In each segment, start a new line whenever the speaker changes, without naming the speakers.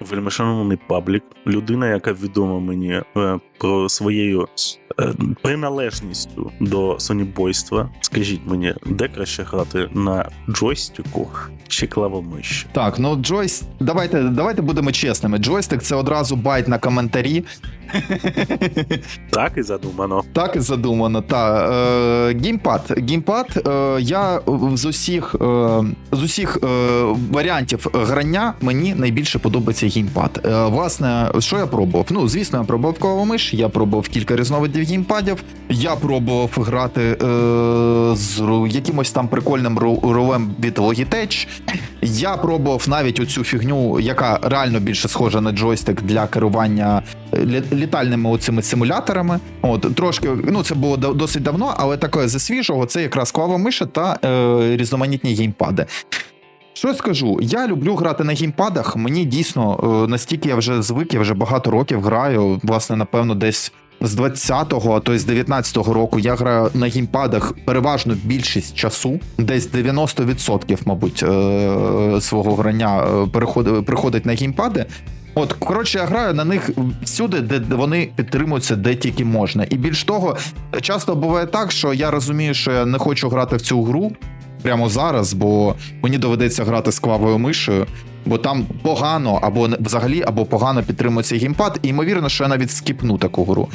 вельмишановний паблік, людина, яка відома мені е, про своєю е, приналежністю до сонібойства. Скажіть мені, де краще грати на джойстику чи клавомиші?
Так, ну джойс, давайте, давайте будемо чесними. Джойстик це одразу байт на коментарі.
Так і задумано.
Так і задумано. Та е, геймпад. Геймпад. Е, я з усіх е, з усіх варіантів грання мені найбільше подобається геймпад. Власне, що я пробував? Ну, звісно, я пробував клавомиш, я пробував кілька різновидів геймпадів. Я пробував грати з якимось там прикольним рулем від Logitech. Я пробував навіть оцю фігню, яка реально більше схожа на джойстик для керування літальними оцими симуляторами. От трошки, ну це було досить давно, але таке зі свіжого це якраз клава миша та е, різноманітні геймпади. Що скажу? Я люблю грати на геймпадах. Мені дійсно е, настільки я вже звик, я вже багато років граю. Власне, напевно, десь з 20-го, а то й з 19-го року я граю на геймпадах переважно більшість часу, десь 90%, мабуть, е, свого грання е, приходить на геймпади. От, коротше, я граю на них всюди, де вони підтримуються, де тільки можна. І більш того, часто буває так, що я розумію, що я не хочу грати в цю гру прямо зараз, бо мені доведеться грати з клавою мишею, бо там погано або взагалі або погано підтримується геймпад, і ймовірно, що я навіть скіпну таку гру.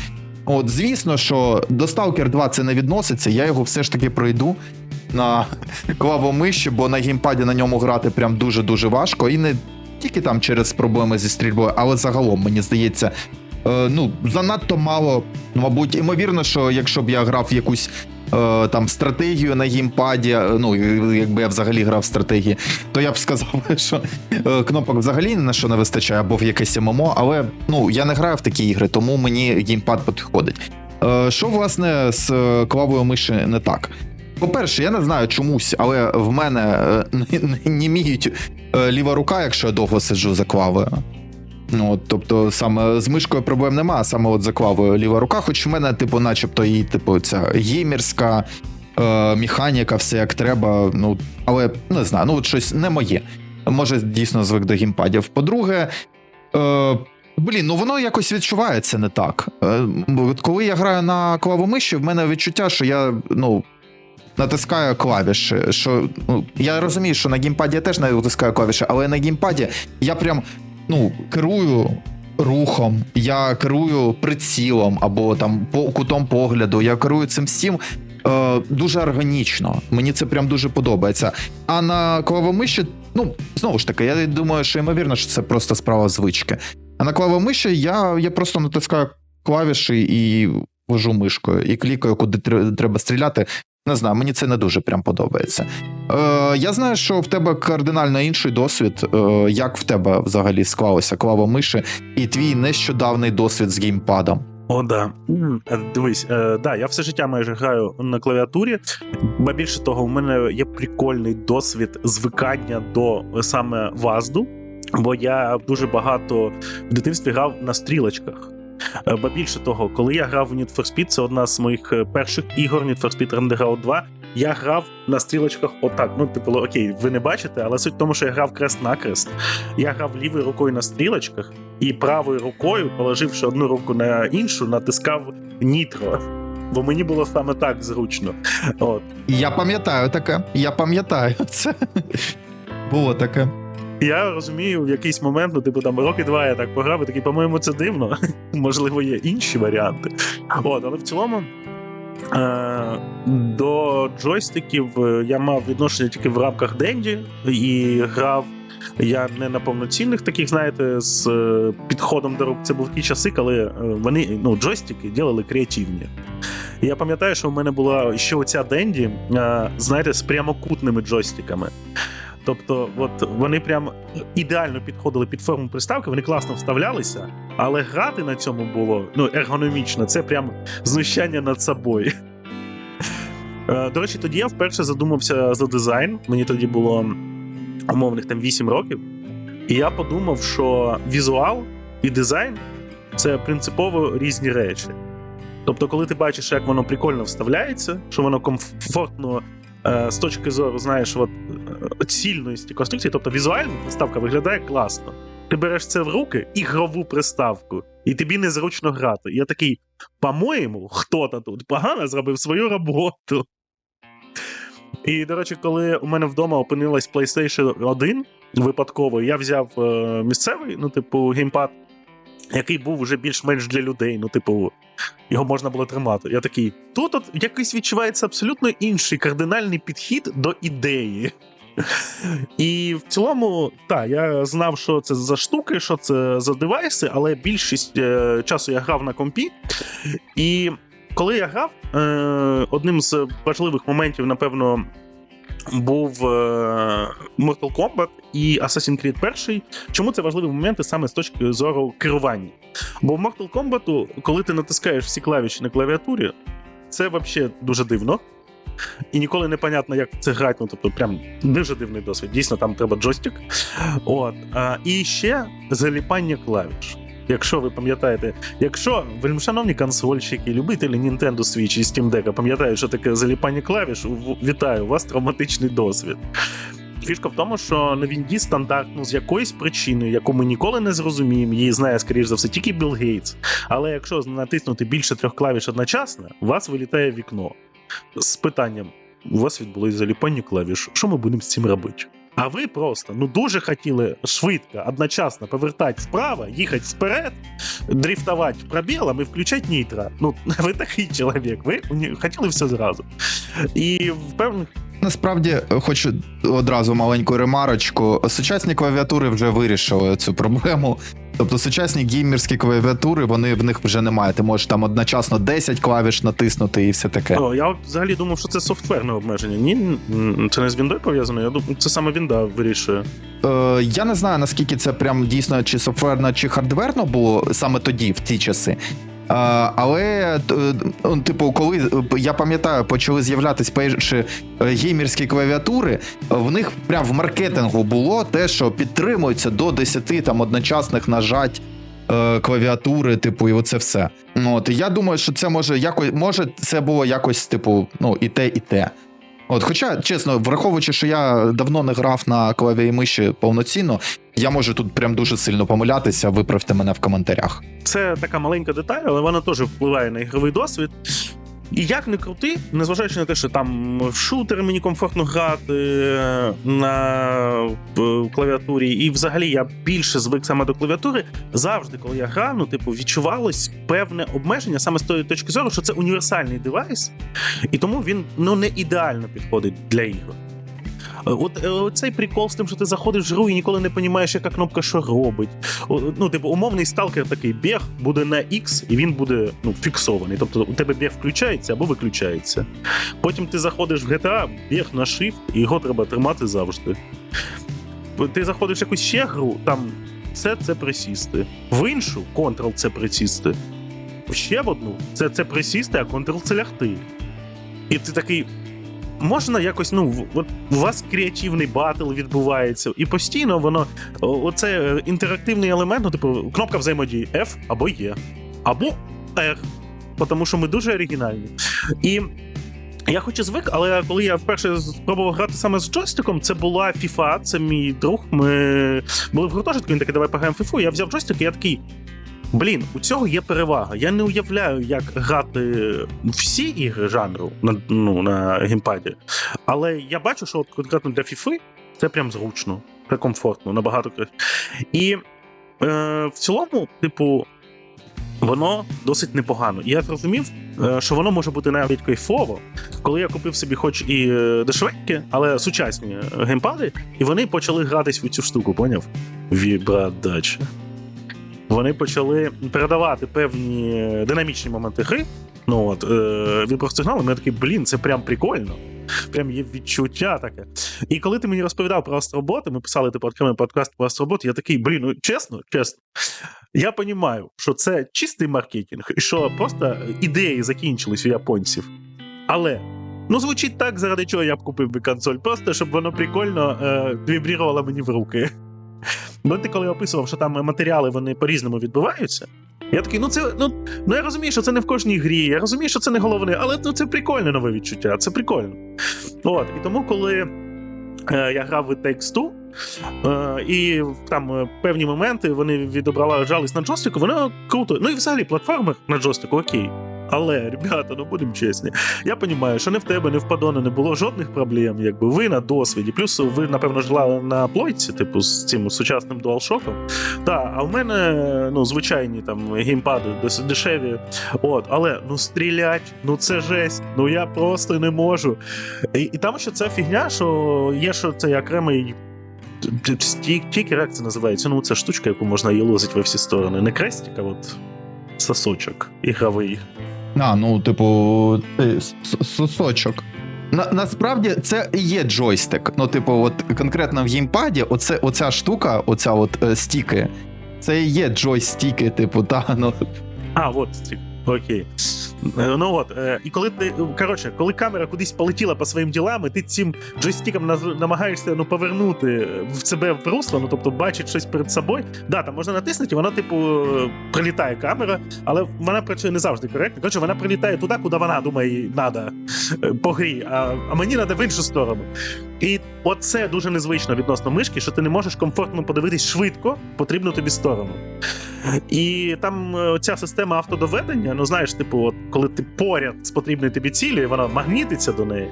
От, звісно, що до Stalker 2 це не відноситься, я його все ж таки пройду на клавомиші, бо на геймпаді на ньому грати прям дуже-дуже важко. І не тільки там через проблеми зі стрільбою, але загалом, мені здається, е, ну, занадто мало. Мабуть, ймовірно, що якщо б я грав якусь е, там стратегію на геймпаді, е, ну якби я взагалі грав стратегії, то я б сказав, що кнопок взагалі на що не вистачає, або в якесь ММО, але ну я не граю в такі ігри, тому мені геймпад підходить. Що власне з клавою миші не так? По-перше, я не знаю чомусь, але в мене е, німіють е, ліва рука, якщо я довго сиджу за клавою. Ну, от, тобто, саме з мишкою проблем нема, а саме от за клавою ліва рука, хоч в мене, типу, начебто, і типу, ця геймерська е, механіка, все як треба. Ну, але не знаю, ну от щось не моє. Може, дійсно звик до геймпадів. По-друге, е, блін, ну воно якось відчувається не так. Е, коли я граю на клавомиші, в мене відчуття, що я, ну. Натискаю клавіші. Що, ну, я розумію, що на геймпаді я теж натискаю клавіші, але на геймпаді я прям ну, керую рухом, я керую прицілом або там по кутом погляду, я керую цим всім. Е, дуже органічно. Мені це прям дуже подобається. А на клавомиші, ну знову ж таки, я думаю, що ймовірно, що це просто справа звички. А на клавомиші я, я просто натискаю клавіші і вожу мишкою, і клікаю, куди треба стріляти. Не знаю, мені це не дуже прям подобається. Е, я знаю, що в тебе кардинально інший досвід. Е, як в тебе взагалі склалося клава миші і твій нещодавний досвід з геймпадом?
О, да. Е, Дивись, е, да, я все життя майже граю на клавіатурі, бо більше того, у мене є прикольний досвід звикання до саме вазду, бо я дуже багато в дитинстві грав на стрілочках. Е, Ба більше того, коли я грав в Need for Speed, це одна з моїх е, перших ігор Need for Speed Underground 2, я грав на стрілочках отак. Ну, типу, окей, ви не бачите, але суть в тому, що я грав крест-накрест. Я грав лівою рукою на стрілочках, і правою рукою, положивши одну руку на іншу, натискав нітро. Бо мені було саме так зручно. От.
Я пам'ятаю таке. Я пам'ятаю це. Було таке.
Я розумію, в якийсь момент, ну, типу, там роки два я так пограв, і такий, по-моєму, це дивно. Можливо, є інші варіанти. От, але в цілому. Е, до джойстиків е, я мав відношення тільки в рамках Денді і грав я не на повноцінних таких, знаєте, з е, підходом до рук. Це був ті часи, коли вони ну, джойстики ділили креативні. Я пам'ятаю, що в мене була ще оця Денді, знаєте, з прямокутними джойстиками. Тобто, от вони прям ідеально підходили під форму приставки, вони класно вставлялися, але грати на цьому було ну, ергономічно, це прям знущання над собою. Е, До речі, тоді я вперше задумався за дизайн. Мені тоді було умовних там 8 років. І я подумав, що візуал і дизайн це принципово різні речі. Тобто, коли ти бачиш, як воно прикольно вставляється, що воно комфортно з точки зору, знаєш, от, е, цільності конструкції, тобто візуально приставка виглядає класно. Ти береш це в руки, ігрову приставку, і тобі незручно грати. Я такий, по-моєму, хто-то тут погано зробив свою роботу. І, до речі, коли у мене вдома опинилась PlayStation 1 випадково, я взяв е, місцевий, ну, типу, геймпад, який був вже більш-менш для людей. Ну, типу, його можна було тримати. Я такий, тут от якийсь відчувається абсолютно інший кардинальний підхід до ідеї. І в цілому, так, я знав, що це за штуки, що це за девайси, але більшість е, часу я грав на компі. І коли я грав, е, одним з важливих моментів, напевно, був е, Mortal Kombat і Assassin's Creed 1. Чому це важливі моменти саме з точки зору керування? Бо в Mortal Kombat, коли ти натискаєш всі клавіші на клавіатурі, це взагалі дуже дивно. І ніколи не понятно, як це грати. Ну, тобто, прям дуже дивний досвід. Дійсно, там треба джойстик. От. А, і ще заліпання клавіш. Якщо ви пам'ятаєте, якщо вельмишановні консольщики, любителі Nintendo Switch і Steam Deck пам'ятають, що таке заліпання клавіш, вітаю, у вас травматичний досвід. Фішка в тому, що на Вінді стандартно з якоїсь причини, яку ми ніколи не зрозуміємо, її знає, скоріш за все, тільки Білл Гейтс. Але якщо натиснути більше трьох клавіш одночасно, у вас вилітає вікно з питанням: у вас відбулось заліпання клавіш. Що ми будемо з цим робити? А ви просто ну дуже хотіли швидко, одночасно повертати вправо, їхати вперед, дрифтувати пробілом і включати нітро. Ну, ви такий чоловік, ви уні- хотіли все зразу. І в певних
Насправді е, хочу одразу маленьку ремарочку. Сучасні клавіатури вже вирішили цю проблему. Тобто сучасні геймерські клавіатури, вони в них вже немає. Ти можеш там одночасно 10 клавіш натиснути і все таке.
О, я взагалі думав, що це софтверне обмеження. Ні, це не з Віндою пов'язано. Я думаю, це саме Вінда вирішує.
Е, я не знаю наскільки це прям дійсно чи софтверно, чи хардверно було саме тоді, в ті часи. Але, е, ну, типу, коли е, я пам'ятаю, почали з'являтися перші е, геймерські клавіатури, в них прям в маркетингу було те, що підтримується до 10 там одночасних нажать. Клавіатури, типу, і оце все. Ну, От я думаю, що це може якось може це було якось, типу, ну, і те, і те. От, хоча, чесно, враховуючи, що я давно не грав на клаві і миші повноцінно, я можу тут прям дуже сильно помилятися. Виправте мене в коментарях.
Це така маленька деталь, але вона теж впливає на ігровий досвід. І як не крути, незважаючи на те, що там в шутери мені комфортно грати е, на клавіатурі, і взагалі я більше звик саме до клавіатури. Завжди, коли я грав, ну, типу, відчувалось певне обмеження саме з тої точки зору, що це універсальний девайс, і тому він ну не ідеально підходить для ігор. От е, цей прикол з тим, що ти заходиш в гру і ніколи не розумієш, яка кнопка що робить. Ну, типу, умовний сталкер такий біг буде на X, і він буде ну, фіксований. Тобто у тебе біг включається або виключається. Потім ти заходиш в GTA, біг на Shift, і його треба тримати завжди. Ти заходиш в якусь ще гру, там це це присісти. В іншу Ctrl це присісти. Ще в одну це це присісти, а Ctrl це лягти. І ти такий. Можна якось, ну, от у вас креативний батл відбувається, і постійно воно, оце е, інтерактивний елемент, ну, типу, кнопка взаємодії F або Е, або R, тому що ми дуже оригінальні. І я хоч і звик, але коли я вперше спробував грати саме з джойстиком, це була FIFA, це мій друг. Ми були в гуртожитку, він такий, давай пограємо в FIFA. Я взяв джойстик, і я такий. Блін, у цього є перевага. Я не уявляю, як грати всі ігри жанру на, ну, на геймпаді. Але я бачу, що от конкретно для FIFA це прям зручно, це комфортно, набагато краще. І е, в цілому, типу, воно досить непогано. І я зрозумів, е, що воно може бути навіть кайфово, коли я купив собі, хоч і е, дешевенькі, але сучасні геймпади, і вони почали гратись в цю штуку, поняв? Вібрадача. Вони почали передавати певні динамічні моменти гри. Ну от, е, вібросигнали, ми такі, блін, це прям прикольно. Прям є відчуття таке. І коли ти мені розповідав про астроботи, ми писали типу окремий подкаст про астроботи, я такий, блін, ну чесно, чесно. Я розумію, що це чистий маркетинг, і що просто ідеї закінчились у японців. Але ну звучить так, заради чого я б купив би консоль, просто щоб воно прикольно е, вібрувало мені в руки. Бо ти коли описував, що там матеріали вони по-різному відбуваються. Я такий, ну це ну, ну я розумію, що це не в кожній грі, я розумію, що це не головне, але ну, це прикольне нове відчуття, це прикольно. От, і тому, коли Е, Я грав в Two, е, і там е, певні моменти вони відображались на джойстику, воно круто. Ну і взагалі платформер на джойстику окей. Але, ребята, ну будемо чесні, я розумію, що не в тебе, не в Падона не було жодних проблем. Якби ви на досвіді. Плюс ви, напевно, жила на плойці, типу, з цим сучасним DualShock. Так, а в мене ну, звичайні там геймпади досить дешеві. От, але ну стрілять, ну це жесть. Ну я просто не можу. І, і там ще ця фігня, що є, що це окремий. т- т- Тікер, як це називається? Ну, це штучка, яку можна їлозити во всі сторони. Не крестик, а от сосочок ігровий.
А, ну, типу, с- сосочок. На, насправді це і є джойстик. Ну, типу, от конкретно в геймпаді, оце, оця штука, оця от е, стіки, це і є джойстіки, типу, та, ну,
А, от стік. Окей. Е, Ну от, е, і коли ти. Коротше, коли камера кудись полетіла по своїм ділам, і ти цим джойстиком намагаєшся ну, повернути в себе в русло, ну тобто бачить щось перед собою. Да, там можна натиснути, і вона, типу, е, прилітає камера, але вона працює не завжди коректно. Коротше, вона прилітає туди, куди вона думає, е, по грі, а, а мені треба в іншу сторону. І оце дуже незвично відносно мишки, що ти не можеш комфортно подивитись швидко потрібну тобі сторону. І там е, ця система автодоведення, ну знаєш, типу, от коли ти поряд з потрібною тобі цілі, вона магнітиться до неї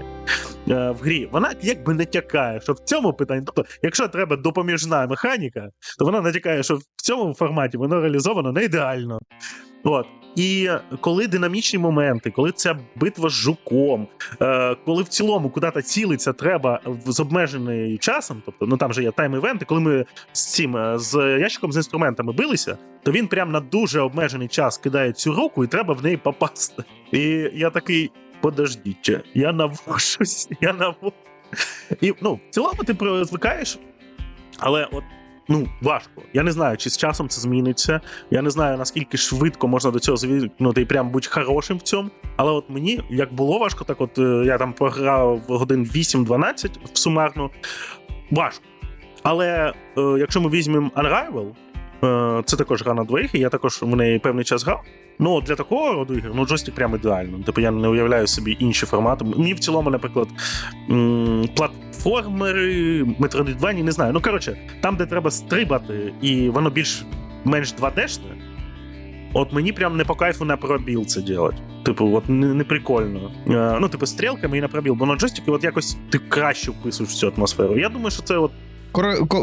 е, в грі, вона якби не тякає, що в цьому питанні, тобто, якщо треба допоміжна механіка, то вона натякає, що в цьому форматі воно реалізовано не ідеально. От. І коли динамічні моменти, коли ця битва з жуком, е, коли в цілому куди-то цілиться треба з обмеженим часом, тобто ну там же є тайм-івенти, коли ми з цим е, з ящиком з інструментами билися, то він прям на дуже обмежений час кидає цю руку, і треба в неї попасти. І я такий. Подождіть, я навожусь, я навожусь. І ну, в цілому ти звикаєш, але от ну важко. Я не знаю, чи з часом це зміниться. Я не знаю, наскільки швидко можна до цього звикнути і прям бути хорошим в цьому. Але от мені як було важко, так от е, я там програв годин 8-12 в сумарно Важко. Але е, якщо ми візьмемо Unrival, це також гра на двоїх, і я також в неї певний час грав. Ну, для такого роду ігор, ну, джойстик прям ідеально. Типу я не уявляю собі інші формати. Мені в цілому, наприклад, платформери, метроїдвані, не знаю. Ну, коротше, там, де треба стрибати, і воно більш менш 2D-шне, от мені прям не по кайфу на пробіл це делать. Типу, от не, не прикольно. Е, ну, типу, стрілками і на пробіл, бо на джойстику от якось ти краще вписуєш цю атмосферу. Я думаю, що це от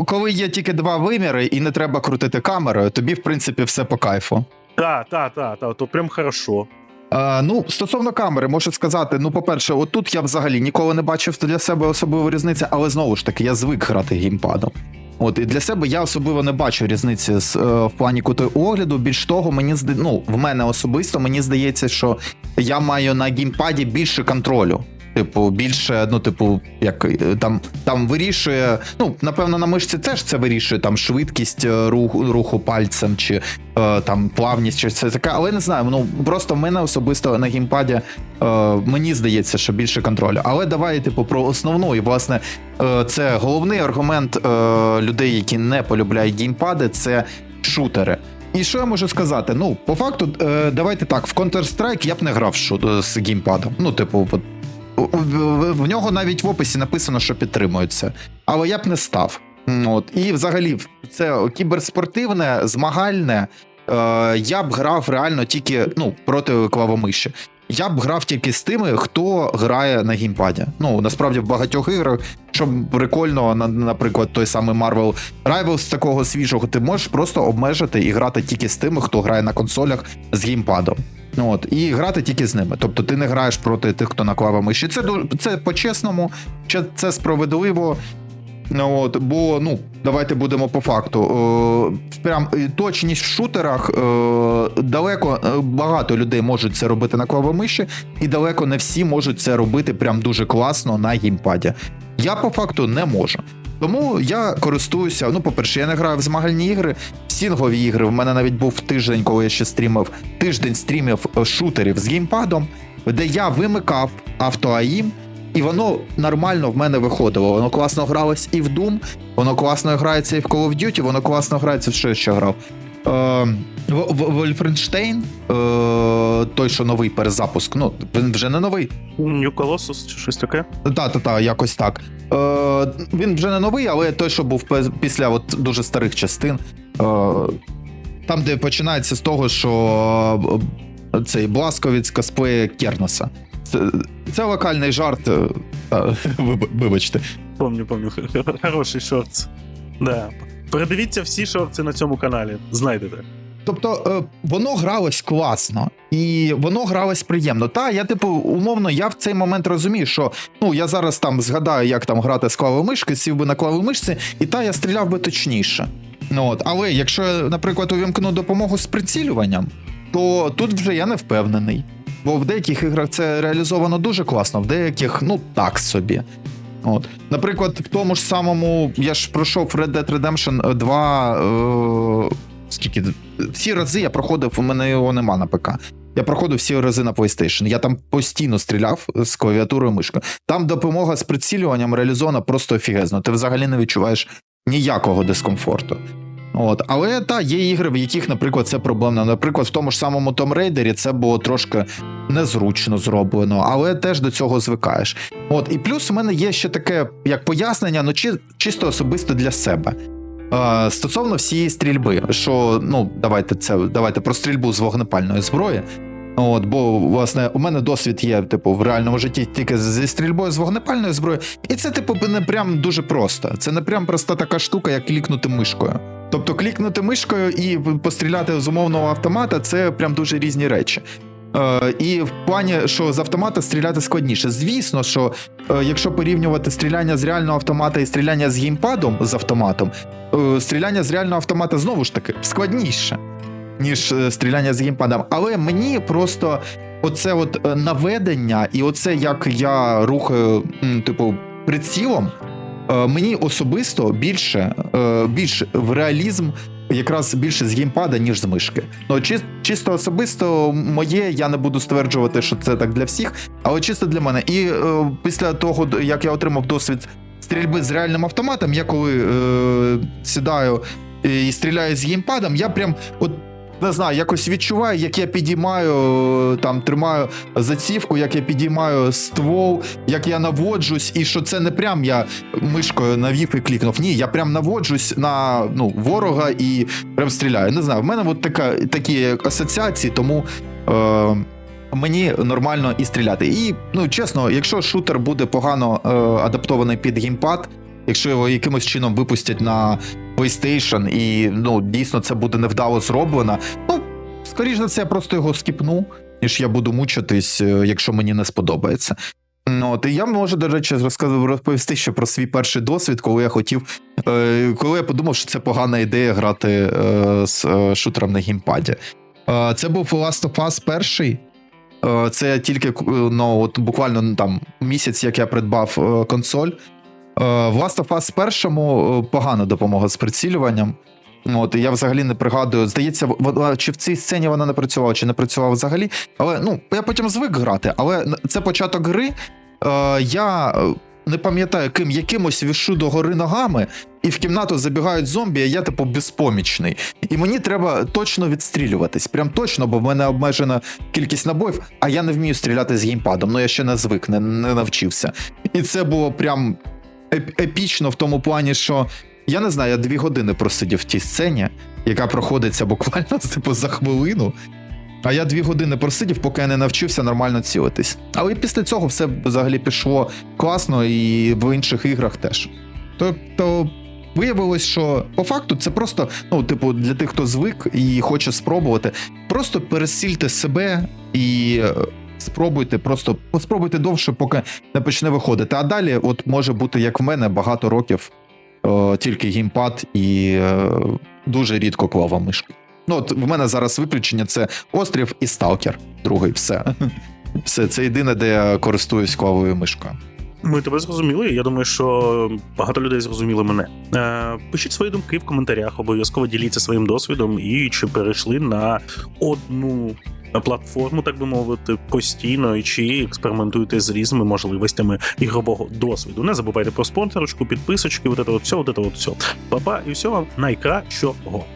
коли є тільки два виміри і не треба крутити камерою, тобі, в принципі, все по кайфу.
та, та, та, та, то прям хорошо.
Е, ну, стосовно камери, можу сказати, ну, по-перше, отут я взагалі ніколи не бачив для себе особливої різниці, але знову ж таки, я звик грати геймпадом. От і для себе я особливо не бачу різниці з, е, в плані кути огляду. Більш того, мені зда... ну, в мене особисто мені здається, що я маю на геймпаді більше контролю. Типу, більше, ну, типу, як е, там, там вирішує. Ну, напевно, на мишці теж це вирішує там швидкість е, руху, руху пальцем, чи е, там плавність, чи це таке. Але не знаю. Ну просто в мене особисто на геймпаді е, мені здається, що більше контролю. Але давай, типу, про основну. І власне, е, це головний аргумент е, людей, які не полюбляють геймпади, це шутери. І що я можу сказати? Ну, по факту, е, давайте так, в Counter-Strike я б не грав з геймпадом. Ну, типу, в, нього навіть в описі написано, що підтримується. Але я б не став. От. І взагалі, це кіберспортивне, змагальне. Е, я б грав реально тільки ну, проти клавомиші. Я б грав тільки з тими, хто грає на геймпаді. Ну, насправді в багатьох іграх, що прикольно, наприклад, той самий Marvel Rivals такого свіжого, ти можеш просто обмежити і грати тільки з тими, хто грає на консолях з геймпадом. От, і грати тільки з ними. Тобто ти не граєш проти тих, хто на клавомиші. Це, ду- це по-чесному, це- це справедливо. Ну, от, бо ну давайте будемо по факту. Е, прям е, точність в шутерах е, далеко е, багато людей можуть це робити на клавомиші, і далеко не всі можуть це робити прям дуже класно на геймпаді. Я по факту не можу. Тому я користуюся. Ну, по-перше, я не граю в змагальні ігри, в сінгові ігри. В мене навіть був тиждень, коли я ще стрімив, тиждень стрімів е, шутерів з геймпадом, де я вимикав автоаїм, і воно нормально в мене виходило. Воно класно гралось і в Doom, воно класно грається і в Call of Duty, воно класно грається в що я ще грав. Е, В- В- Вольфенштейн, е, той, що новий перезапуск, ну він вже не новий.
New Colossus чи щось таке?
Та, та, та, якось так. Е, він вже не новий, але той, що був після от дуже старих частин. Е, там, де починається з того, що е, цей Бласковіць косплеє Керноса. Це, це локальний жарт. е, вибачте.
Помню, помню. Хороший шортс. Да. Передивіться всі шорти на цьому каналі. Знайдете.
Тобто, е, воно гралось класно, і воно гралось приємно. Та я, типу, умовно, я в цей момент розумію, що ну я зараз там згадаю, як там грати з клавою мишки, сів би на клаву мишці, і та я стріляв би точніше. Ну от, але якщо я, наприклад, увімкну допомогу з прицілюванням, то тут вже я не впевнений. Бо в деяких іграх це реалізовано дуже класно, в деяких, ну так собі. От. Наприклад, в тому ж самому, я ж пройшов Red Dead Redemption 2. Е- скільки всі рази я проходив, у мене його нема на ПК. Я проходив всі рази на PlayStation. Я там постійно стріляв з клавіатурою мишкою. Там допомога з прицілюванням реалізована просто офігезно. Ти взагалі не відчуваєш ніякого дискомфорту. От, але та є ігри, в яких, наприклад, це проблемно. Наприклад, в тому ж самому Tomb Raider це було трошки незручно зроблено, але теж до цього звикаєш. От, і плюс у мене є ще таке як пояснення, ну чи, чисто особисто для себе. Стосовно всієї стрільби, що ну давайте це давайте про стрільбу з вогнепальної зброї. От, бо власне у мене досвід є, типу, в реальному житті тільки зі стрільбою з вогнепальної зброї, і це, типу, не прям дуже просто. Це не прям проста така штука, як клікнути мишкою. Тобто клікнути мишкою і постріляти з умовного автомата це прям дуже різні речі. Е, і в плані, що з автомата стріляти складніше. Звісно, що е, якщо порівнювати стріляння з реального автомата і стріляння з геймпадом з автоматом, е, стріляння з реального автомата знову ж таки складніше, ніж е, стріляння з геймпадом. Але мені просто оце от е, наведення, і оце як я рухаю, м, типу, прицілом, е, мені особисто більше, е, більш в реалізм. Якраз більше з геймпада, ніж з мишки. Ну, чи, чисто особисто моє, я не буду стверджувати, що це так для всіх, але чисто для мене. І е, після того, як я отримав досвід стрільби з реальним автоматом, я коли е, сідаю і стріляю з геймпадом, я прям от. Не знаю, якось відчуваю, як я підіймаю, е, там тримаю зацівку, як я підіймаю ствол, як я наводжусь, і що це не прям я мишкою навів і клікнув. Ні, я прям наводжусь на ну, ворога і прям стріляю. Не знаю, в мене от така, такі асоціації, тому. Е, Мені нормально і стріляти. І ну чесно, якщо шутер буде погано е, адаптований під геймпад, якщо його якимось чином випустять на PlayStation, і ну дійсно це буде невдало зроблено, ну скоріш за це я просто його скіпну, ніж я буду мучитись, е, якщо мені не сподобається. Ну, от, і я можу, до речі, розказав розповісти ще про свій перший досвід, коли я хотів, е, коли я подумав, що це погана ідея грати е, з е, шутером на геймпаді. Е, це був Last of Us перший. Е, Це тільки е, ну, от буквально ну, там місяць, як я придбав е, консоль. Е, Last of Us першому е, погана допомога з прицілюванням. От, я взагалі не пригадую. Здається, чи в цій сцені вона не працювала, чи не працювала взагалі. Але ну, я потім звик грати. Але це початок гри. Е, я е, не пам'ятаю, ким якимось вішу до гори ногами, і в кімнату забігають зомбі, а я типу безпомічний. І мені треба точно відстрілюватись. Прям точно, бо в мене обмежена кількість набоїв, а я не вмію стріляти з геймпадом. Ну я ще не звик, не, не навчився. І це було прям епічно в тому плані, що я не знаю, я дві години просидів в тій сцені, яка проходиться буквально типу, за хвилину. А я дві години просидів, поки я не навчився нормально цілитись. Але після цього все взагалі пішло класно, і в інших іграх теж. Тобто виявилось, що по факту це просто, ну, типу, для тих, хто звик і хоче спробувати, просто пересільте себе і е, спробуйте, просто поспробуйте довше, поки не почне виходити. А далі, от може бути, як в мене, багато років е, тільки геймпад і е, дуже рідко клава мишка. Ну, от в мене зараз виключення це острів і сталкер. Другий, все. Все, це єдине, де я користуюсь клавою мишкою.
Ми тебе зрозуміли. Я думаю, що багато людей зрозуміли мене. Е, пишіть свої думки в коментарях, обов'язково діліться своїм досвідом і чи перейшли на одну платформу, так би мовити, постійно, і чи експериментуєте з різними можливостями ігрового досвіду. Не забувайте про спонсорочку, підписочки, от це от все, от от все. І всього найкращого.